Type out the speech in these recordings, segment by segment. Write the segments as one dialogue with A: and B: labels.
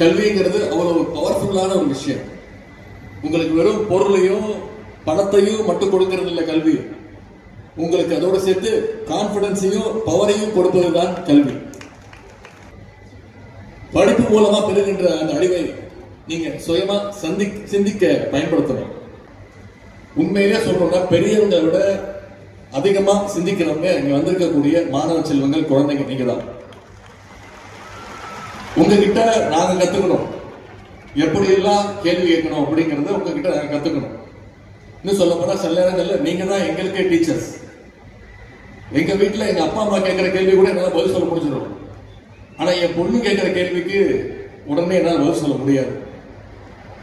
A: கல்விங்கிறது அவ்வளவு பவர்ஃபுல்லான ஒரு விஷயம். உங்களுக்கு வெறும் பொருளையும் பணத்தையும் மட்டும் கொடுக்கறது இல்லை கல்வி. உங்களுக்கு அதோட சேர்த்து கான்பிடன்ஸையும் பவரையும் கொடுப்பது தான் கல்வி. படிப்பு மூலமா பெறுகின்ற அந்த அறிவை நீங்க சுயமா சந்தி சிந்திக்க பயன்படுத்தணும். உண்மையிலே சொல்லணும்னா பெரியவங்களை விட அதிகமா சிந்திக்கிறவங்க இங்க வந்திருக்கக்கூடிய மாணவ செல்வங்கள் குழந்தைங்க நீங்க தான் உங்ககிட்ட நாங்க கத்துக்கணும். எப்படி எல்லாம் கேள்வி கேட்கணும் அப்படிங்கறத உங்ககிட்ட நாங்க கத்துக்கணும். இன்னும் சொல்ல போனா சில நேரங்கள்ல நீங்க தான் எங்களுக்கே டீச்சர்ஸ். எங்க வீட்டுல எங்க அப்பா அம்மா கேட்கிற கேள்வி கூட என்னால பதில் சொல்ல முடிஞ்சிடும். ஆனா என் பொண்ணு கேட்கிற கேள்விக்கு உடனே என்னால் பதில் சொல்ல முடியாது.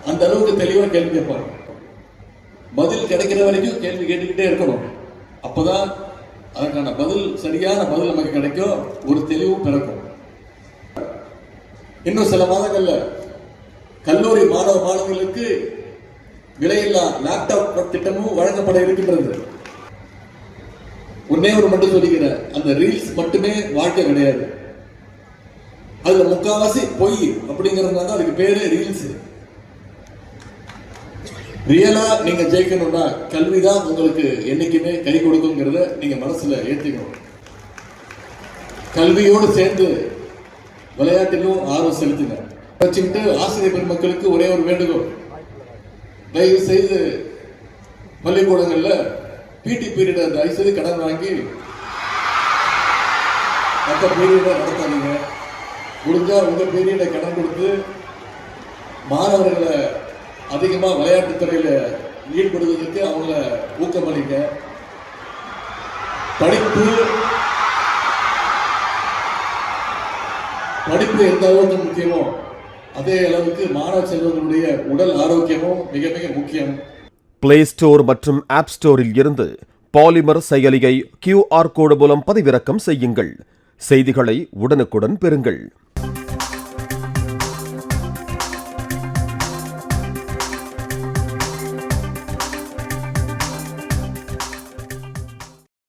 A: அந்த அளவுக்கு தெளிவா கேள்வி கேட்பாங்க. பதில் கிடைக்கிற வரைக்கும் கேள்வி கேட்டுக்கிட்டே இருக்கணும். அப்பதான் அதற்கான பதில் சரியான பதில் நமக்கு கிடைக்கும். ஒரு தெளிவும் பிறக்கும். இன்னும் சில மாதங்கள்ல கல்லூரி மாணவ மாணவிகளுக்கு விலையில்லா லேப்டாப் திட்டமும் வழங்கப்பட இருக்கின்றது. ஒன்னே ஒரு மட்டும் சொல்லிக்கிறேன். அந்த ரீல்ஸ் மட்டுமே வாழ்க்கை கிடையாது. அதுல முக்காவாசி பொய் அப்படிங்கிறதுனால தான் அதுக்கு பேரு ரீல்ஸ் ரியலா நீங்க ஜெயிக்கணும்னா கல்வி தான் உங்களுக்கு என்னைக்குமே கை கொடுக்குங்கிறத நீங்க மனசுல ஏற்றிக்கணும் கல்வியோடு சேர்ந்து விளையாட்டிலும் ஆர்வம் செலுத்துங்க. வச்சுக்கிட்டு ஆசிரியர் பெருமக்களுக்கு ஒரே ஒரு வேண்டுகோள். தயவு செய்து பள்ளிக்கூடங்களில் பிடி பீரியட் தயவு செய்து கடன் வாங்கி மற்ற பீரியடை நடத்தாதீங்க. முடிஞ்சா உங்கள் பீரியடை கடன் கொடுத்து மாணவர்களை அதிகமாக விளையாட்டுத் துறையில் ஈடுபடுவதற்கு அவங்கள ஊக்கமளிங்க. படிப்பு படிப்பு எந்த அளவுக்கு முக்கியமோ அதே அளவுக்கு மாணவ செல்வங்களுடைய உடல் ஆரோக்கியமும் மிக மிக முக்கியம்.
B: பிளே ஸ்டோர் மற்றும் ஆப் ஸ்டோரில் இருந்து பாலிமர் செயலியை கியூஆர் கோடு மூலம் பதிவிறக்கம் செய்யுங்கள். செய்திகளை உடனுக்குடன் பெறுங்கள்.